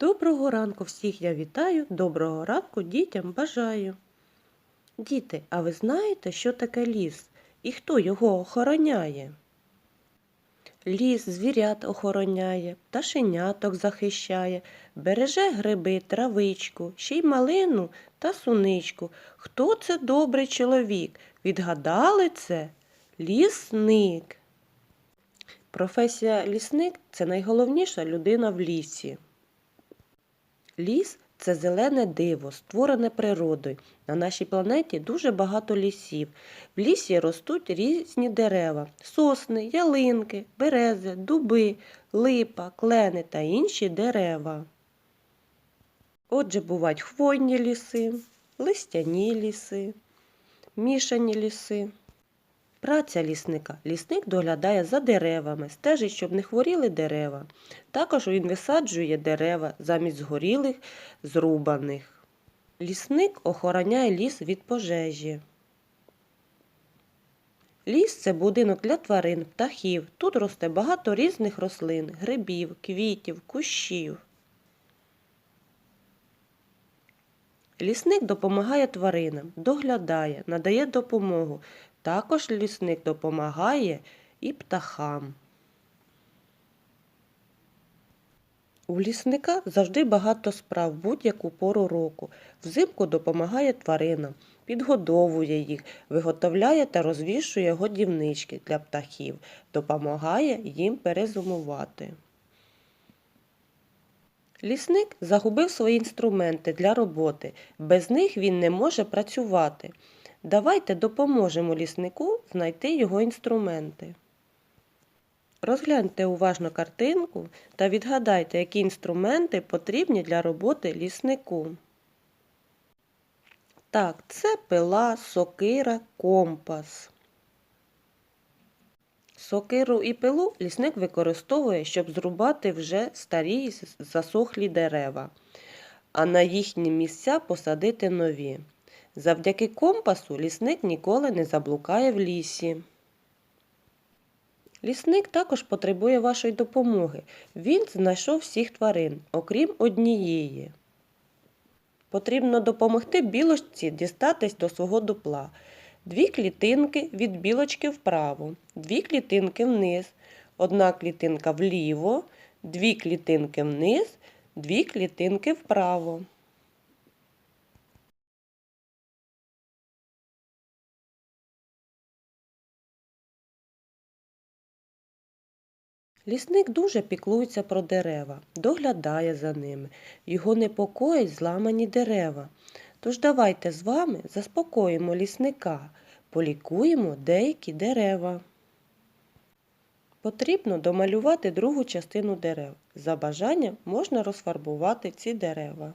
Доброго ранку всіх я вітаю, доброго ранку дітям бажаю. Діти, а ви знаєте, що таке ліс і хто його охороняє? Ліс звірят охороняє, пташеняток захищає, береже гриби, травичку, ще й малину та суничку. Хто це добрий чоловік? Відгадали це? Лісник. Професія лісник це найголовніша людина в лісі. Ліс це зелене диво, створене природою. На нашій планеті дуже багато лісів. В лісі ростуть різні дерева: сосни, ялинки, берези, дуби, липа, клени та інші дерева. Отже, бувають хвойні ліси, листяні ліси, мішані ліси. Праця лісника. Лісник доглядає за деревами, стежить, щоб не хворіли дерева. Також він висаджує дерева замість згорілих, зрубаних. Лісник охороняє ліс від пожежі. Ліс це будинок для тварин, птахів. Тут росте багато різних рослин, грибів, квітів, кущів. Лісник допомагає тваринам, доглядає, надає допомогу. Також лісник допомагає і птахам. У лісника завжди багато справ будь-яку пору року. Взимку допомагає тваринам, підгодовує їх, виготовляє та розвішує годівнички для птахів, допомагає їм перезимувати. Лісник загубив свої інструменти для роботи. Без них він не може працювати. Давайте допоможемо ліснику знайти його інструменти. Розгляньте уважно картинку та відгадайте, які інструменти потрібні для роботи ліснику. Так, це пила, сокира, компас. Сокиру і пилу лісник використовує, щоб зрубати вже старі засохлі дерева, а на їхні місця посадити нові. Завдяки компасу лісник ніколи не заблукає в лісі. Лісник також потребує вашої допомоги. Він знайшов всіх тварин, окрім однієї. Потрібно допомогти білочці дістатись до свого дупла. Дві клітинки від білочки вправо, дві клітинки вниз, одна клітинка вліво, дві клітинки вниз, дві клітинки вправо. Лісник дуже піклується про дерева, доглядає за ними, його непокоїть зламані дерева. Тож давайте з вами заспокоїмо лісника, полікуємо деякі дерева. Потрібно домалювати другу частину дерев. За бажанням можна розфарбувати ці дерева.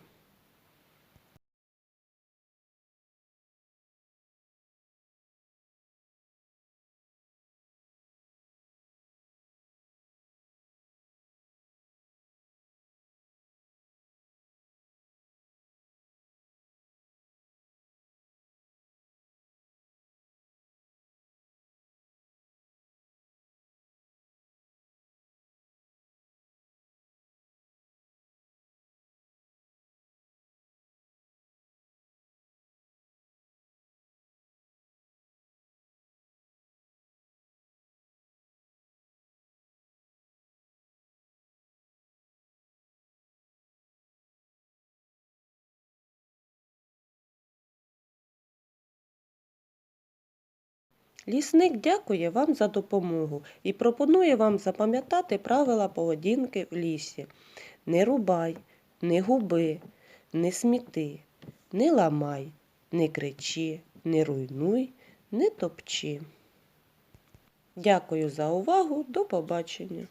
Лісник дякує вам за допомогу і пропонує вам запам'ятати правила поведінки в лісі. Не рубай, не губи, не сміти, не ламай, не кричи, не руйнуй, не топчи. Дякую за увагу. До побачення!